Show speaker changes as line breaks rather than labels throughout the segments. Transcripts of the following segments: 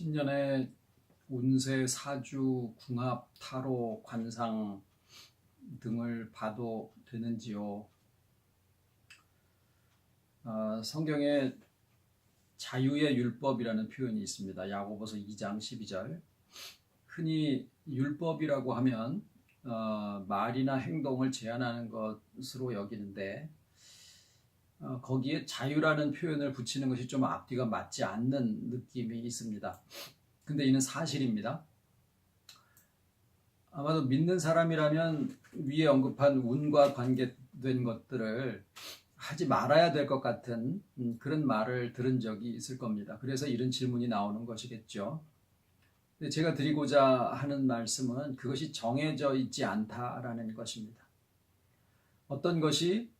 신년에 운세, 사주, 궁합, 타로, 관상 등을 봐도 되는지요? 아, 성경에 자유의 율법이라는 표현이 있습니다. 야고보서 2장 12절. 흔히 율법이라고 하면 어, 말이나 행동을 제한하는 것으로 여기는데 어, 거기에 자유라는 표현을 붙이는 것이 좀 앞뒤가 맞지 않는 느낌이 있습니다. 근데 이는 사실입니다. 아마도 믿는 사람이라면 위에 언급한 운과 관계된 것들을 하지 말아야 될 것 같은 음, 그런 말을 들은 적이 있을 겁니다. 그래서 이런 질문이 나오는 것이겠죠. 제가 드리고자 하는 말씀은 그것이 정해져 있지 않다라는 것입니다. 어떤 것이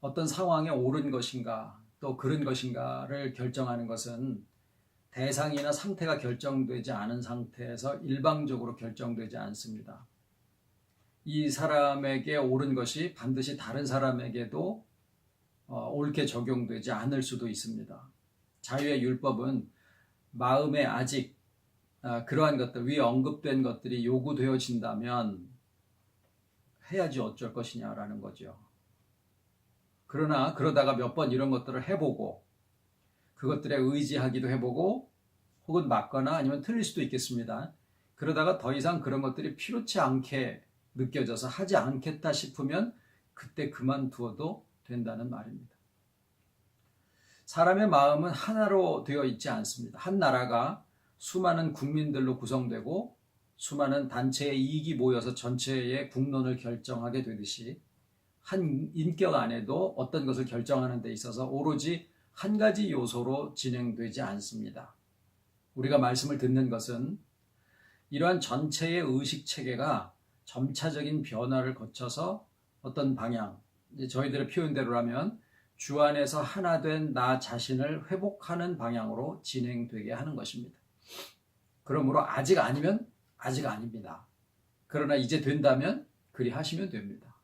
어떤 상황에 옳은 것인가 또 그른 것인가를 결정하는 것은 대상이나 상태가 결정되지 않은 상태에서 일방적으로 결정되지 않습니다. 이 사람에게 옳은 것이 반드시 다른 사람에게도 어, 옳게 적용되지 않을 수도 있습니다. 자유의 율법은 마음에 아직 아, 그러한 것들, 위에 언급된 것들이 요구되어진다면 해야지 어쩔 것이냐라는 거죠. 그러나 그러다가 몇 번 이런 것들을 해보고 그것들에 의지하기도 해보고 혹은 맞거나 아니면 틀릴 수도 있겠습니다. 그러다가 더 이상 그런 것들이 필요치 않게 느껴져서 하지 않겠다 싶으면 그때 그만두어도 된다는 말입니다. 사람의 마음은 하나로 되어 있지 않습니다. 한 나라가 수많은 국민들로 구성되고 수많은 단체의 이익이 모여서 전체의 국론을 결정하게 되듯이 한 인격 안에도 어떤 것을 결정하는 데 있어서 오로지 한 가지 요소로 진행되지 않습니다. 우리가 말씀을 듣는 것은 이러한 전체의 의식 체계가 점차적인 변화를 거쳐서 어떤 방향, 저희들의 표현대로라면 주 안에서 하나 된 나 자신을 회복하는 방향으로 진행되게 하는 것입니다. 그러므로 아직 아니면 아직 아닙니다. 그러나 이제 된다면 그리 하시면 됩니다.